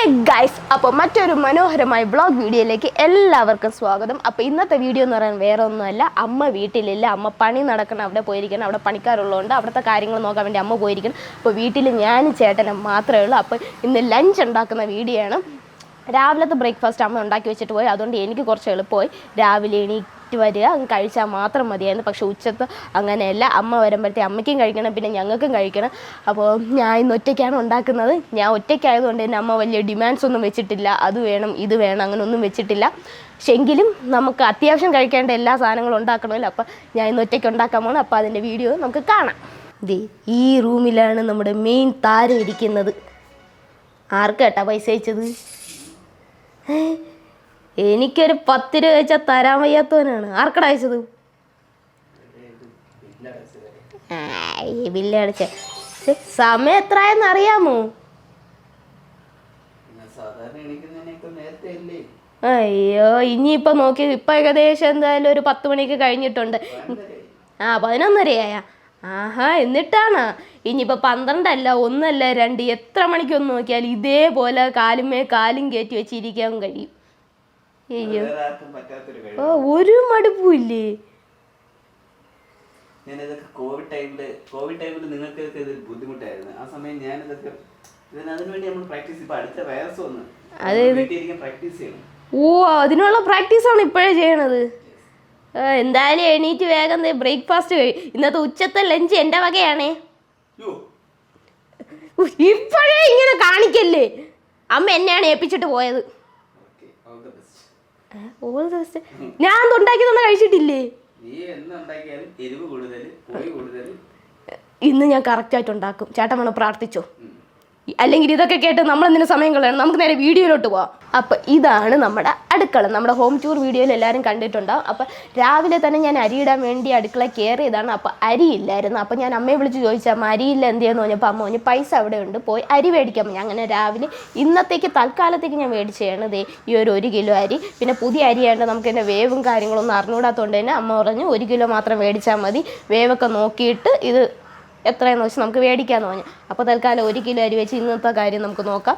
Hey guys അപ്പോൾ മറ്റൊരു മനോഹരമായ വ്ളോഗ് വീഡിയോയിലേക്ക് എല്ലാവർക്കും സ്വാഗതം. അപ്പോൾ ഇന്നത്തെ വീഡിയോ എന്ന് പറയാൻ വേറെ ഒന്നുമല്ല അമ്മ വീട്ടിലില്ല അമ്മ പണി നടക്കണം അവിടെ പോയിരിക്കണം അവിടെ പണിക്കാരുള്ളതുകൊണ്ട് അവിടുത്തെ കാര്യങ്ങൾ നോക്കാൻ വേണ്ടി അമ്മ പോയിരിക്കണം. അപ്പോൾ വീട്ടിൽ ഞാനും ചേട്ടനും മാത്രമേ ഉള്ളൂ. അപ്പോൾ ഇന്ന് ലഞ്ച് ഉണ്ടാക്കുന്ന വീഡിയോ ആണ്. രാവിലത്തെ ബ്രേക്ക്ഫാസ്റ്റ് അമ്മ ഉണ്ടാക്കി വെച്ചിട്ട് പോയി. അതുകൊണ്ട് എനിക്ക് കുറച്ച് എളുപ്പമായി. രാവിലെ എണീറ്റ് വരിക അങ്ങ് കഴിച്ചാൽ മാത്രം മതിയായിരുന്നു. പക്ഷെ ഉച്ചത്ത് അങ്ങനെയല്ല. അമ്മ വരുമ്പോഴത്തേ അമ്മയ്ക്കും കഴിക്കണം പിന്നെ ഞങ്ങൾക്കും കഴിക്കണം. അപ്പോൾ ഞാൻ ഇന്ന് ഒറ്റയ്ക്കാണ് ഉണ്ടാക്കുന്നത്. ഞാൻ ഒറ്റയ്ക്കായതുകൊണ്ട് തന്നെ അമ്മ വലിയ ഡിമാൻഡ്സ് ഒന്നും വെച്ചിട്ടില്ല. അത് വേണം ഇത് വേണം അങ്ങനെ ഒന്നും വെച്ചിട്ടില്ല. പക്ഷെ എങ്കിലും നമുക്ക് അത്യാവശ്യം കഴിക്കേണ്ട എല്ലാ സാധനങ്ങളും ഉണ്ടാക്കണമല്ലോ. അപ്പോൾ ഞാൻ ഇന്ന് ഒറ്റയ്ക്ക് ഉണ്ടാക്കാൻ പോകണം അപ്പോൾ അതിന്റെ വീഡിയോ നമുക്ക് കാണാം. ദേ ഈ റൂമിലാണ് നമ്മുടെ മെയിൻ താരം ഇരിക്കുന്നത്. ആർക്കേട്ടാ പൈസ അയച്ചത്? ഏ? എനിക്കൊരു പത്ത് രൂപ വെച്ചാൽ തരാൻ വയ്യാത്തവനാണ്. ആർക്കടാ അയച്ചത്? ഈ ബില്ല് അടച്ച സമയം എത്രയെന്ന് അറിയാമോ? അയ്യോ ഇനിയിപ്പൊ നോക്കി ഇപ്പൊ ഏകദേശം എന്തായാലും ഒരു പത്ത് മണിക്ക് കഴിഞ്ഞിട്ടുണ്ട്. ആ പതിനൊന്നരയായ? ആഹാ എന്നിട്ടാണ്? ഇനിയിപ്പോൾ പന്ത്രണ്ടല്ല ഒന്നല്ല രണ്ട് എത്ര മണിക്കൊന്ന് നോക്കിയാൽ ഇതേപോലെ കാലുമേ കാലും കയറ്റി വെച്ചിരിക്കാൻ കഴിയും. അയ്യോ ഓ ഒരു മടുപ്പില്ലേ ഞാനിതൊക്കെ കോവിഡ് ടൈമിൽ കോവിഡ് ടൈമിൽ നിങ്ങൾക്ക് ഇത് ബുദ്ധിമുട്ടായിരുന്നു. ആ സമയം ഞാനിതൊക്കെ ഇതിന് അതിനു വേണ്ടി നമ്മൾ പ്രാക്ടീസ് ഇപ്പൊ അടുത്ത വൈറസ് വന്ന് പ്രാക്ടീസ് ചെയ്യണം. ഓ അതിനുള്ള പ്രാക്ടീസാണ് ഇപ്പോഴേ ചെയ്യണത്. എന്തായാലും എണീറ്റ് വേഗം ബ്രേക്ക്ഫാസ്റ്റ് കഴിയും ഇന്നത്തെ ഉച്ചത്തെ ലഞ്ച് എന്റെ വകയാണേ. ഇപ്പോഴേ ഇങ്ങനെ കാണിക്കല്ലേ? അമ്മ എന്നെയാണ് ഏൽപ്പിച്ചിട്ട് പോയത്. ഓൾ ദിവസം ഞാൻ ഉണ്ടാക്കി തന്നെ കഴിച്ചിട്ടില്ലേ? ഇന്ന് ഞാൻ കറക്റ്റായിട്ട് ഉണ്ടാക്കും. ചേട്ടൻ വേണം പ്രാർത്ഥിച്ചോ? അല്ലെങ്കിൽ ഇതൊക്കെ കേട്ട് നമ്മൾ എന്തിനു സമയം കളയണം? നമുക്ക് നേരെ വീഡിയോയിലോട്ട് പോവാം. അപ്പോൾ ഇതാണ് നമ്മുടെ അടുക്കള. നമ്മുടെ ഹോം ടൂർ വീഡിയോയിൽ എല്ലാവരും കണ്ടിട്ടുണ്ടാവും അപ്പോൾ രാവിലെ തന്നെ ഞാൻ അരി ഇടാൻ വേണ്ടി അടുക്കള കയറിയതാണ് അപ്പോൾ അരി ഇല്ലായിരുന്നു. അപ്പം ഞാൻ അമ്മയെ വിളിച്ച് ചോദിച്ചാൽ അമ്മ അരിയില്ല എന്ത് ചെയ്യുന്നു? പറഞ്ഞപ്പോൾ അമ്മ പറഞ്ഞു പൈസ അവിടെ ഉണ്ട്. പോയി അരി മേടിക്കാൻ ഞാൻ അങ്ങനെ രാവിലെ ഇന്നത്തേക്ക് തൽക്കാലത്തേക്ക് ഞാൻ മേടിച്ചതാണ്. ദേ ഈ ഒരു ഒരു കിലോ അരി. പിന്നെ പുതിയ അരിയാണ്ട് നമുക്ക് എന്റെ വേവും കാര്യങ്ങളൊന്നും അറിഞ്ഞുകൂടാത്തതുകൊണ്ട് തന്നെ അമ്മ പറഞ്ഞു ഒരു കിലോ മാത്രം മേടിച്ചാൽ മതി. വേവൊക്കെ നോക്കിയിട്ട് ഇത് എത്രയെന്ന് വെച്ച് നമുക്ക് മേടിക്കാമെന്ന് പറഞ്ഞു. അപ്പോൾ തൽക്കാലം ഒരു കിലോ അരി വെച്ച് ഇന്നത്തെ കാര്യം നമുക്ക് നോക്കാം.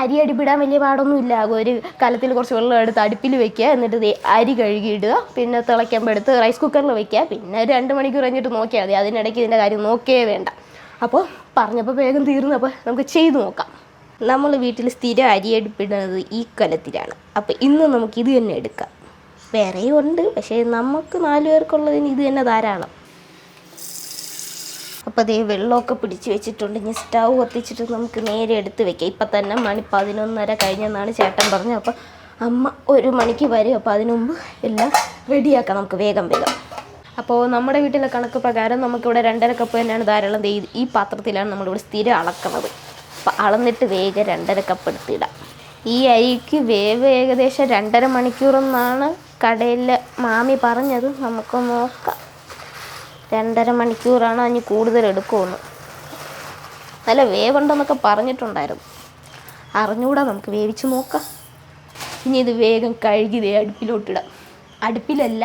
അരി അടിപ്പിടാൻ വലിയ പാടൊന്നുമില്ല ഇല്ല. ഒരു കലത്തിൽ കുറച്ച് വെള്ളം എടുത്ത് അടുപ്പിൽ വെക്കുക. എന്നിട്ട് അരി കഴുകിയിടുക പിന്നെ തിളയ്ക്കുമ്പോൾ എടുത്ത് റൈസ് കുക്കറിൽ വെക്കുക. പിന്നെ രണ്ട് മണിക്കൂർ കഴിഞ്ഞിട്ട് നോക്കിയാൽ മതി. അതിനിടയ്ക്ക് ഇതിന്റെ കാര്യം നോക്കേ വേണ്ട. അപ്പോൾ പറഞ്ഞപ്പോൾ വേഗം തീർന്നു. അപ്പോൾ നമുക്ക് ചെയ്തു നോക്കാം. നമ്മൾ വീട്ടിൽ സ്ഥിരം അരി അടുപ്പിടുന്നത് ഈ കലത്തിലാണ്. അപ്പോൾ ഇന്ന് നമുക്ക് ഇത് തന്നെ എടുക്കാം. വേറെയും ഉണ്ട്. പക്ഷേ നമുക്ക് നാല് പേർക്കുള്ളതിന് ഇത് തന്നെ ധാരാളം. അപ്പോൾ ദേ വെള്ളമൊക്കെ പിടിച്ച് വെച്ചിട്ടുണ്ട്. ഇനി സ്റ്റൗ കത്തിച്ചിട്ട് നമുക്ക് നേരെ എടുത്ത് വെക്കാം. ഇപ്പം തന്നെ മണി പതിനൊന്നര കഴിഞ്ഞെന്നാണ് ചേട്ടൻ പറഞ്ഞത്. അപ്പോൾ അമ്മ ഒരു മണിക്ക് വരും. അപ്പോൾ അതിനു മുമ്പ് എല്ലാം റെഡിയാക്കാം നമുക്ക് വേഗം വേഗം. അപ്പോൾ നമ്മുടെ വീട്ടിലെ കണക്ക് പ്രകാരം നമുക്കിവിടെ രണ്ടര കപ്പ് തന്നെയാണ് ധാരാളം. ദേ ഈ പാത്രത്തിലാണ് നമ്മളിവിടെ സ്ഥിരം അളക്കുന്നത്. അപ്പോൾ അളന്നിട്ട് വേഗം രണ്ടര കപ്പ് എടുത്തിടാം. ഈ അരിക്ക് വേവ് ഏകദേശം രണ്ടര മണിക്കൂറെന്നാണ് കടയിൽ മാമി പറഞ്ഞത്. നമുക്ക് നോക്കാം. രണ്ടര മണിക്കൂറാണ് അതിന് കൂടുതൽ എടുക്കുമെന്ന്. നല്ല വേവുണ്ടെന്നൊക്കെ പറഞ്ഞിട്ടുണ്ടായിരുന്നു. അറിഞ്ഞുകൂടാ നമുക്ക് വേവിച്ച് നോക്കാം. ഇനി ഇത് വേഗം കഴുകി ദേ അടുപ്പിലോട്ടിടാം. അടുപ്പിലല്ല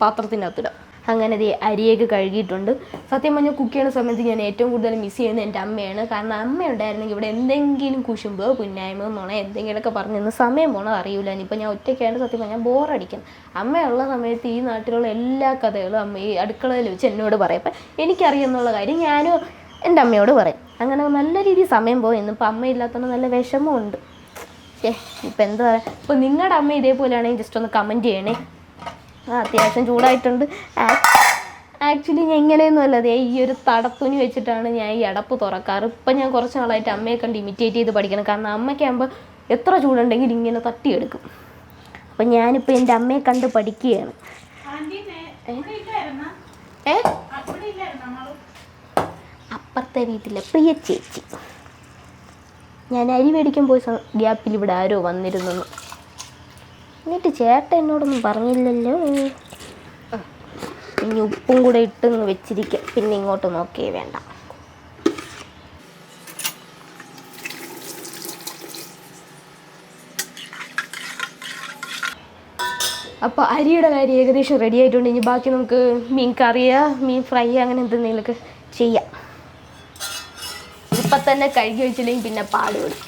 പാത്രത്തിനകത്തിടാം. അങ്ങനെ ദേ അരിയൊക്കെ കഴുകിയിട്ടുണ്ട്. സത്യം പറഞ്ഞാൽ കുക്ക് ചെയ്യുന്ന സമയത്ത് ഞാൻ ഏറ്റവും കൂടുതൽ മിസ് ചെയ്യുന്നത് എന്റെ അമ്മയാണ്. കാരണം അമ്മ ഉണ്ടായിരുന്നെങ്കിൽ ഇവിടെ എന്തെങ്കിലും കുശുമ്പോ പുന്നായ്മ നുണ എന്തെങ്കിലുമൊക്കെ പറഞ്ഞു നിന്ന് സമയം പോണോ അറിയില്ല ഇനിയിപ്പോൾ ഞാൻ ഒറ്റയ്ക്കാണ് സത്യം പറഞ്ഞാൽ ബോറടിക്കും അമ്മയുള്ള സമയത്ത് ഈ നാട്ടിലുള്ള എല്ലാ കഥകളും അമ്മ ഈ അടുക്കളയിൽ വെച്ച് എന്നോട് പറയും. അപ്പം എനിക്കറിയാമെന്നുള്ള കാര്യം ഞാനും എന്റെ അമ്മയോട് പറയും. അങ്ങനെ നല്ല രീതിയിൽ സമയം പോയി. ഇന്നിപ്പോൾ അമ്മ ഇല്ലാത്തതുകൊണ്ട് നല്ല വിഷമമുണ്ട്. ഏ ഇപ്പം എന്താ പറയുക ഇപ്പം നിങ്ങളുടെ അമ്മ ഇതേപോലെയാണെങ്കിൽ ജസ്റ്റ് ഒന്ന് കമന്റ് ചെയ്യണേ. ആ അത്യാവശ്യം ചൂടായിട്ടുണ്ട്. ആക്ച്വലി ഞാൻ ഇങ്ങനെയൊന്നും അല്ല. ഈ ഒരു തടത്തുണി വെച്ചിട്ടാണ് ഞാൻ ഈ അടപ്പ് തുറക്കാറ്. ഇപ്പം ഞാൻ കുറച്ച് നാളായിട്ട് അമ്മയെ കണ്ട് ഇമിറ്റേറ്റ് ചെയ്ത് പഠിക്കണം. കാരണം അമ്മയ്ക്കാകുമ്പോൾ എത്ര ചൂടുണ്ടെങ്കിലും ഇങ്ങനെ തട്ടിയെടുക്കും. അപ്പം ഞാനിപ്പോൾ എന്റെ അമ്മയെ കണ്ട് പഠിക്കുകയാണ്. ഏ? അപ്പുറത്തെ വീട്ടിലെ പ്രിയ ചേച്ചി. ഞാൻ അരി മേടിക്കാൻ പോയി ഗ്യാപ്പിൽ ഇവിടെ ആരോ വന്നിരുന്നു. എന്നിട്ട് ചേട്ടൻ എന്നോടൊന്നും പറഞ്ഞില്ലല്ലോ. ഇനി ഉപ്പും കൂടെ ഇട്ടങ്ങ് വെച്ചിരിക്കുക പിന്നെ ഇങ്ങോട്ട് നോക്കിയേ വേണ്ട. അപ്പോൾ അരിയുടെ കാര്യം ഏകദേശം റെഡി ആയിട്ടുണ്ട്. ഇനി ബാക്കി നമുക്ക് മീൻ കറിയാ മീൻ ഫ്രൈ അങ്ങനെ എന്തെങ്കിലുമൊക്കെ ചെയ്യാം. ഇപ്പം തന്നെ കഴുകി വെച്ചില്ലെങ്കിൽ പിന്നെ പാടുപെടും.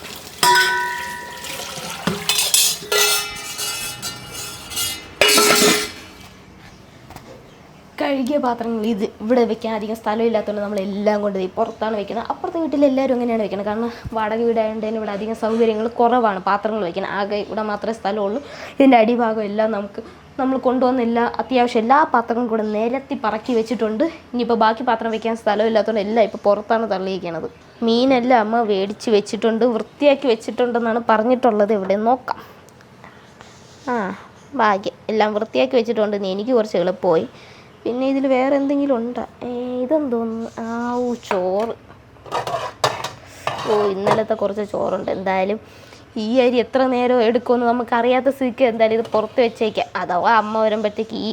കഴുകിയ പാത്രങ്ങൾ ഇത് ഇവിടെ വെക്കാൻ അധികം സ്ഥലമില്ലാത്തതുകൊണ്ട് നമ്മൾ എല്ലാം കൊണ്ട് പുറത്താണ് വെക്കുന്നത്. അപ്പുറത്തെ വീട്ടിൽ എല്ലാവരും അങ്ങനെയാണ് വെക്കുന്നത്. കാരണം വാടക വീടായതുകൊണ്ട് തന്നെ ഇവിടെ അധികം സൗകര്യങ്ങൾ കുറവാണ് പാത്രങ്ങൾ വെക്കുന്നത് ആകെ ഇവിടെ മാത്രമേ സ്ഥലമുള്ളൂ. ഇതിന്റെ അടിഭാഗം എല്ലാം നമുക്ക് നമ്മൾ കൊണ്ടുവന്ന എല്ലാ അത്യാവശ്യം എല്ലാ പാത്രങ്ങളും കൂടെ നിരത്തി പറക്കി വെച്ചിട്ടുണ്ട്. ഇനിയിപ്പോൾ ബാക്കി പാത്രം വെക്കാൻ സ്ഥലമില്ലാത്തതുകൊണ്ട് എല്ലാം ഇപ്പോൾ പുറത്താണ് തള്ളിയിരിക്കുന്നത്. മീനെല്ലാം അമ്മ മേടിച്ച് വെച്ചിട്ടുണ്ട് വൃത്തിയാക്കി വെച്ചിട്ടുണ്ടെന്നാണ് പറഞ്ഞിട്ടുള്ളത്. ഇവിടെ നോക്കാം. ആ ഭാഗ്യം. എല്ലാം വൃത്തിയാക്കി വെച്ചിട്ടുണ്ട്. എനിക്ക് കുറച്ച് എളുപ്പമായി. പിന്നെ ഇതിൽ വേറെ എന്തെങ്കിലും ഉണ്ടോ? ഇതെന്തോന്ന്? ആ ഓ ചോറ്. ഓ ഇന്നലത്തെ കുറച്ച് ചോറുണ്ട്. എന്തായാലും ഈ അരി എത്ര നേരം എടുക്കുമെന്ന് നമുക്കറിയാത്ത സ്ഥിതിക്ക് എന്തായാലും ഇത് പുറത്ത് വെച്ചേക്കാം. അഥവാ അമ്മ വരുമ്പോഴത്തേക്ക് ഈ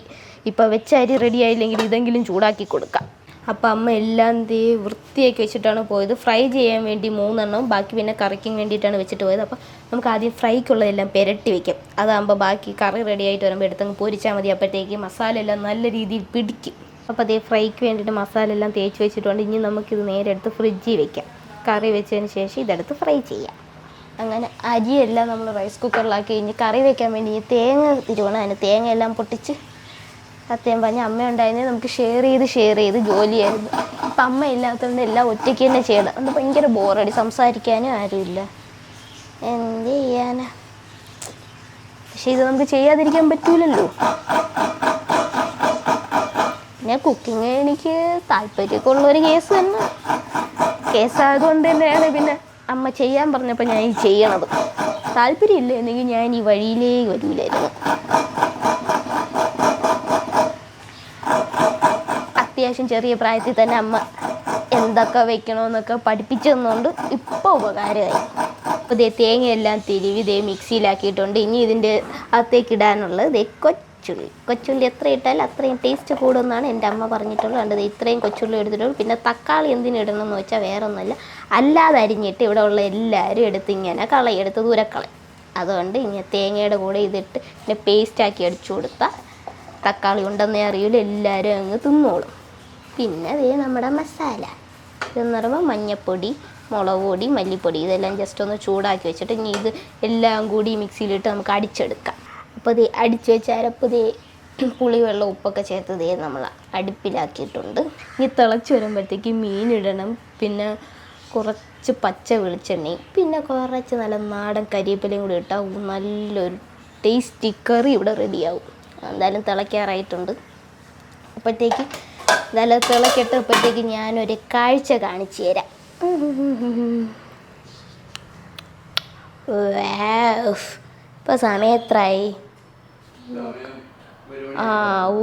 ഇപ്പം വെച്ച അരി റെഡി ആയില്ലെങ്കിൽ ഇതെങ്കിലും ചൂടാക്കി കൊടുക്കാം. അപ്പം അമ്മ എല്ലാം തീ വൃത്തിയാക്കി വെച്ചിട്ടാണ് പോയത്. ഫ്രൈ ചെയ്യാൻ വേണ്ടി മൂന്നെണ്ണം ബാക്കി പിന്നെ കറിക്കും വേണ്ടിയിട്ടാണ് വെച്ചിട്ട് പോയത്. അപ്പോൾ നമുക്ക് ആദ്യം ഫ്രൈക്കുള്ളതെല്ലാം പെരട്ടി വെക്കാം. അതാകുമ്പോൾ ബാക്കി കറി റെഡി ആയിട്ട് വരുമ്പോൾ എടുത്തങ്ങ് പൊരിച്ചാൽ മതി. അപ്പോഴത്തേക്ക് മസാല എല്ലാം നല്ല രീതിയിൽ പിടിക്കും. അപ്പോൾ അതേ ഫ്രൈക്ക് വേണ്ടിയിട്ട് മസാല എല്ലാം തേച്ച് വെച്ചിട്ടുണ്ട്. ഇനി നമുക്കിത് നേരെ എടുത്ത് ഫ്രിഡ്ജിൽ വെക്കാം. കറി വെച്ചതിന് ശേഷം ഇതെടുത്ത് ഫ്രൈ ചെയ്യാം. അങ്ങനെ അരിയെല്ലാം നമ്മൾ റൈസ് കുക്കറിലാക്കി കഴിഞ്ഞ് കറി വെക്കാൻ വേണ്ടി തേങ്ങ തിരുവണം അതിന് തേങ്ങ എല്ലാം പൊട്ടിച്ച് സത്യം പറഞ്ഞ അമ്മ ഉണ്ടായിരുന്നേ നമുക്ക് ഷെയർ ചെയ്ത് ഷെയർ ചെയ്ത് ജോലിയായിരുന്നു. ഇപ്പം അമ്മ ഇല്ലാത്തതുകൊണ്ട് എല്ലാം ഒറ്റയ്ക്ക് തന്നെ ചെയ്യണം. അതുകൊണ്ട് ഭയങ്കര ബോറടി സംസാരിക്കാനും ആരുമില്ല. എന്ത് ചെയ്യാനാ? പക്ഷെ ഇത് നമുക്ക് ചെയ്യാതിരിക്കാൻ പറ്റൂലല്ലോ. പിന്നെ കുക്കിങ് എനിക്ക് താല്പര്യമൊക്കെ ഉള്ളൊരു കേസ് തന്നെ കേസായതുകൊണ്ട് തന്നെയാണ് പിന്നെ അമ്മ ചെയ്യാൻ പറഞ്ഞപ്പോൾ ഞാൻ ഈ ചെയ്യണത്. താല്പര്യമില്ല എന്നെങ്കിൽ ഞാൻ ഈ വഴിയിലേ വരൂലായിരുന്നു. അത്യാവശ്യം ചെറിയ പ്രായത്തിൽ തന്നെ അമ്മ എന്തൊക്കെ വെക്കണമെന്നൊക്കെ പഠിപ്പിച്ചു തന്നുകൊണ്ട് ഇപ്പോൾ ഉപകാരമായി. ദേ തേങ്ങയെല്ലാം തിരിവ് ഇതേ മിക്സിയിലാക്കിയിട്ടുണ്ട്. ഇനി ഇതിന്റെ അകത്തേക്ക് ഇടാനുള്ളത് ദേ കൊച്ചുള്ളി. കൊച്ചുള്ളി എത്ര ഇട്ടാലും അത്രയും ടേസ്റ്റ് കൂടുമെന്നാണ് എന്റെ അമ്മ പറഞ്ഞിട്ടുള്ളത്. കണ്ടത് ഇത്രയും കൊച്ചുള്ളി എടുത്തിട്ടുള്ളൂ പിന്നെ തക്കാളി എന്തിന് ഇടണം എന്ന് വെച്ചാൽ വേറെ ഒന്നുമല്ല അല്ലാതെ അരിഞ്ഞിട്ട് ഇവിടെ ഉള്ള എല്ലാവരും എടുത്ത് ഇങ്ങനെ കളയെടുത്ത് ദൂരക്കളെ അതുകൊണ്ട് ഇനി തേങ്ങയുടെ കൂടെ ഇതിട്ട് പിന്നെ പേസ്റ്റാക്കി അടിച്ചു കൊടുത്താൽ തക്കാളി ഉണ്ടെന്നേ അറിയില്ല എല്ലാവരും അങ്ങ് തിന്നോളും. പിന്നെ ഇത് നമ്മുടെ മസാല. ഇതെന്ന് പറയുമ്പോൾ മഞ്ഞപ്പൊടി മുളക് പൊടി മല്ലിപ്പൊടി. ഇതെല്ലാം ജസ്റ്റ് ഒന്ന് ചൂടാക്കി വെച്ചിട്ട് ഇനി ഇത് എല്ലാം കൂടി മിക്സിയിലിട്ട് നമുക്ക് അടിച്ചെടുക്കാം. അപ്പോൾ ഇത് അടിച്ചു വെച്ച അരപ്പ് ഇത് പുളിവെള്ളം ഉപ്പൊക്കെ ചേർത്ത് ദേ നമ്മൾ അടുപ്പിലാക്കിയിട്ടുണ്ട്. ഇനി തിളച്ച് വരുമ്പോഴത്തേക്ക് മീനിടണം പിന്നെ കുറച്ച് പച്ച വെളിച്ചെണ്ണയും പിന്നെ കുറച്ച് നല്ല നാടൻ കരിവേപ്പിലയും കൂടി ഇട്ടാൽ നല്ലൊരു ടേസ്റ്റി കറി ഇവിടെ റെഡിയാവും എന്തായാലും തിളയ്ക്കാറായിട്ടുണ്ട്. അപ്പോഴത്തേക്ക് നല്ല തിളക്കിട്ടപ്പോഴത്തേക്ക് ഞാനൊരു കാഴ്ച കാണിച്ചു തരാം. ഇപ്പം സമയം എത്രയായി ആ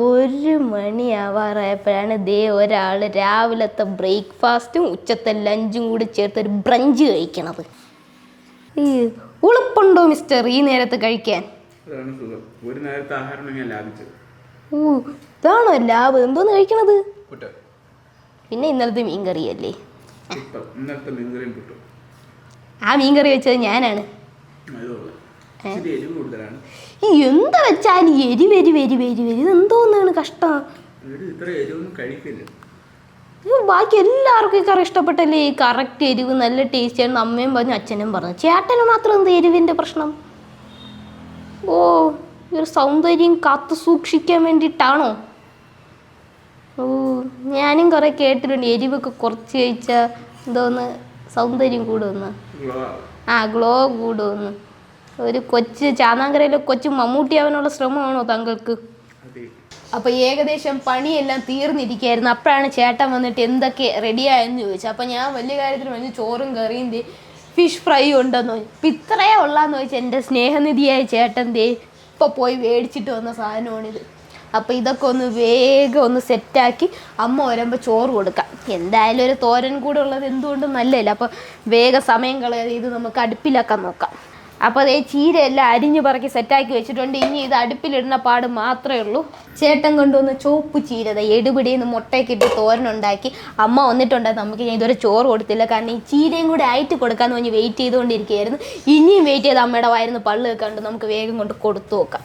ഒരു മണിയാവാറായപ്പോഴാണ് ദേ ഒരാൾ രാവിലത്തെ ബ്രേക്ക്ഫാസ്റ്റും ഉച്ചത്തെ ലഞ്ചും കൂടി ചേർത്ത് ഒരു ബ്രഞ്ച് കഴിക്കണത്. ഈ ഉളുപ്പുണ്ടോ മിസ്റ്റർ ഈ നേരത്ത് കഴിക്കാൻ? ഒരു നേരത്തെ ആഹാരം ഓ ഇതാണോ ലാഭം? എന്തോന്ന് കഴിക്കണത്? പുട്ട്. പിന്നെ ഇന്നലത്തെ മീൻ കറിയല്ലേ ഇപ്പം ഇന്നത്തെ മീൻകറിയും പുട്ടും. ആ മീൻ കറി വെച്ചത് ഞാനാണ്. ഈ എന്താ വെച്ചാൽ എരി വരി വരി വരി വരി ഇതെന്തോന്നാണ് കഷ്ടം. ബാക്കി എല്ലാവർക്കും ഈ കറി ഇഷ്ടപ്പെട്ടല്ലേ? ഈ കറക്റ്റ് എരിവ് നല്ല ടേസ്റ്റ് ആണ് അമ്മയും പറഞ്ഞു അച്ഛനും പറഞ്ഞു. ചേട്ടന് മാത്രം എന്ത് എരിവിന്റെ പ്രശ്നം? ഓ ഒരു സൗന്ദര്യം കാത്തു സൂക്ഷിക്കാൻ വേണ്ടിയിട്ടാണോ? ഓ ഞാനും കുറെ കേട്ടിട്ടുണ്ട്. എരിവൊക്കെ കുറച്ച് കഴിച്ചാൽ എന്തോന്ന് സൗന്ദര്യം കൂടുമെന്ന്. ആ ഗ്ലോ കൂടുമെന്ന്. ഒരു കൊച്ച് ചാന്നാങ്കരയിലെ കൊച്ചു മമ്മൂട്ടിയാവാനുള്ള ശ്രമമാണോ താങ്കൾക്ക്? അപ്പൊ ഏകദേശം പണിയെല്ലാം തീർന്നിരിക്കുകയായിരുന്നു. അപ്പോഴാണ് ചേട്ടൻ വന്നിട്ട് എന്തൊക്കെ റെഡിയായെന്ന് ചോദിച്ചു അപ്പൊ ഞാൻ വലിയ കാര്യത്തിന് പറഞ്ഞു ചോറും കറിയും ഫിഷ് ഫ്രൈ ഉണ്ടെന്ന് അപ്പം ഇത്രയേ ഉള്ളാന്ന് ചോദിച്ചു. എന്റെ സ്നേഹനിധിയായ ചേട്ടൻ ദേ ഇപ്പൊ പോയി മേടിച്ചിട്ട് വന്ന സാധനമാണിത്. അപ്പോൾ ഇതൊക്കെ ഒന്ന് വേഗം ഒന്ന് സെറ്റാക്കി അമ്മ വരുമ്പോൾ ചോറ് കൊടുക്കാം. എന്തായാലും ഒരു തോരൻ കൂടെ ഉള്ളത് എന്തുകൊണ്ടും നല്ലതല്ല? അപ്പോൾ വേഗം സമയം കളയാതെ ഇത് നമുക്ക് അടുപ്പിലാക്കാൻ നോക്കാം. അപ്പോൾ അതേ ചീരയെല്ലാം അരിഞ്ഞ് പറക്കി സെറ്റാക്കി വെച്ചിട്ടുണ്ട്. ഇനി ഇത് അടുപ്പിലിടുന്ന പാട് മാത്രമേ ഉള്ളൂ. ചേട്ടൻ കൊണ്ടുവന്ന് ചോപ്പ് ചീരത എടുപിടിയിൽ നിന്ന് മുട്ടയൊക്കെ ഇട്ട് തോരനുണ്ടാക്കി അമ്മ വന്നിട്ടുണ്ട്. നമുക്ക് ഞാൻ ഇതുവരെ ചോറ് കൊടുത്തില്ല. കാരണം ഈ ചീരയും കൂടെ ആയിട്ട് കൊടുക്കാമെന്ന് പറഞ്ഞ് വെയിറ്റ് ചെയ്തുകൊണ്ടിരിക്കുകയായിരുന്നു. ഇനിയും വെയിറ്റ് ചെയ്ത് അമ്മയുടെ വായിരുന്നു പള്ളു വെക്കാണ്ട് നമുക്ക് വേഗം കൊണ്ട് കൊടുത്തു നോക്കാം.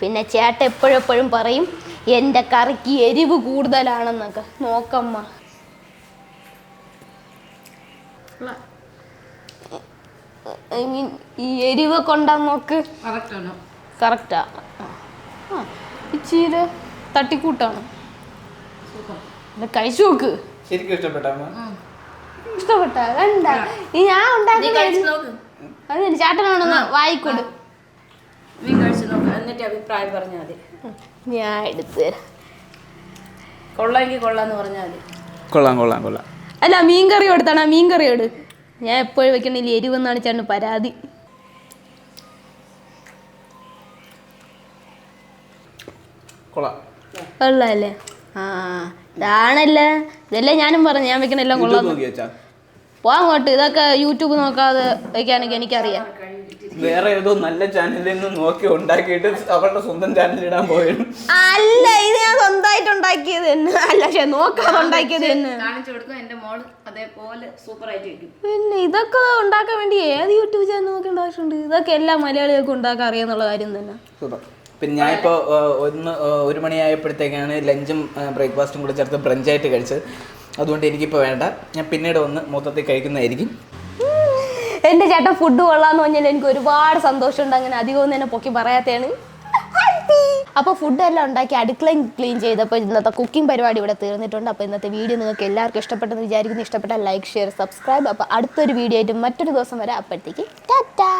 പിന്നെ ചേട്ട എപ്പോഴെപ്പോഴും പറയും എന്റെ കറിക്ക് എരിവ് കൂടുതലാണെന്നൊക്കെ. നോക്കമ്മ. ഐ മീൻ ഈ എരിവ് കൊണ്ടാ നോക്ക് കറക്റ്റാ. ഇച്ചിരി തട്ടിക്കൂട്ടാണ്. കഴിച്ചു നോക്ക്. ശരിക്കും ഇഷ്ടപ്പെട്ട ഇഷ്ടപ്പെട്ട. കണ്ട ഞാൻ നീ ഉണ്ടാക്കുന്ന ചേട്ടനാണെന്ന് വായിക്കൊടു? എന്നിട്ട് അഭിപ്രായം പറഞ്ഞാൽ മതി. ഞാൻ എടുത്തു തരാം. കൊള്ളാമെങ്കിൽ കൊള്ളാന്ന് പറഞ്ഞാൽ മതി. കൊള്ളാം കൊള്ളാം കൊള്ളാം. അല്ല മീൻ കറി എടുത്താണ്? മീൻ കറി എടു ഞാൻ എപ്പോഴും വെക്കണില്ല എരിവെന്നാണ് ചേട്ടന് പരാതി. കൊള്ളാം. കൊള്ളാല്ലേ ആ ഇതാണല്ലേ? ഇതല്ലേ ഞാനും പറഞ്ഞു ഞാൻ വെക്കണ എല്ലാം കൊള്ളാം പോവാൻ അങ്ങോട്ട് ഇതൊക്കെ യൂട്യൂബ് നോക്കാതെ വയ്ക്കാനൊക്കെ എനിക്കറിയാം. വേറെ ഏതോ നല്ല ചാനലിൽ നിന്ന് നോക്കി ഉണ്ടാക്കിയിട്ട് അവളുടെ സ്വന്തം ചാനലിൽ ഇടാൻ പോയി അല്ല ഇത് ഞാൻ സ്വന്തമായിട്ട് ഉണ്ടാക്കിയത് തന്നെ. അല്ല പക്ഷെ നോക്കാതെ ഉണ്ടാക്കിയത് തന്നെ. കാണിച്ചു കൊടുക്കും. എന്റെ മോൾ അതേപോലെ സൂപ്പറായിട്ട് വെക്കും. പിന്നെ ഇതൊക്കെ ഉണ്ടാക്കാൻ വേണ്ടി ഏത് യൂട്യൂബ് ചാനൽ നോക്കേണ്ട ആവശ്യമുണ്ട്? ഇതൊക്കെ എല്ലാ മലയാളികൾക്കും ഉണ്ടാക്കാൻ അറിയാന്നുള്ള കാര്യം തന്നെ. സൂപ്പർ. പിന്നെ ഞാനിപ്പോൾ ഒന്ന് ഒരു മണിയായപ്പോഴത്തേക്കാണ് ലഞ്ചും ബ്രേക്ക്ഫാസ്റ്റും കൂടെ ചേർത്ത് ബ്രഞ്ചായിട്ട് കഴിച്ചത്. അതുകൊണ്ട് എനിക്കിപ്പോൾ വേണ്ട. ഞാൻ പിന്നീട് വന്ന് മൊത്തത്തിൽ കഴിക്കുന്നതായിരിക്കും. എന്റെ ചേട്ടൻ ഫുഡ് കൊള്ളാന്ന് പറഞ്ഞാൽ എനിക്ക് ഒരുപാട് സന്തോഷമുണ്ട്. അങ്ങനെ അധികമൊന്നും തന്നെ പൊക്കി പറയാത്തതാണ്. അപ്പോൾ ഫുഡെല്ലാം ഉണ്ടാക്കി അടുക്കളയും ക്ലീൻ ചെയ്തപ്പോൾ ഇന്നത്തെ കുക്കിംഗ് പരിപാടി ഇവിടെ തീർന്നിട്ടുണ്ട്. അപ്പോൾ ഇന്നത്തെ വീഡിയോ നിങ്ങൾക്ക് എല്ലാവർക്കും ഇഷ്ടപ്പെട്ടെന്ന് വിചാരിക്കുന്നു. ഇഷ്ടപ്പെട്ടാൽ ലൈക്ക് ഷെയർ സബ്സ്ക്രൈബ് അപ്പോൾ അടുത്തൊരു വീഡിയോ ആയിട്ട് മറ്റൊരു ദിവസം വരെ. അപ്പോഴത്തേക്ക് ടാറ്റാ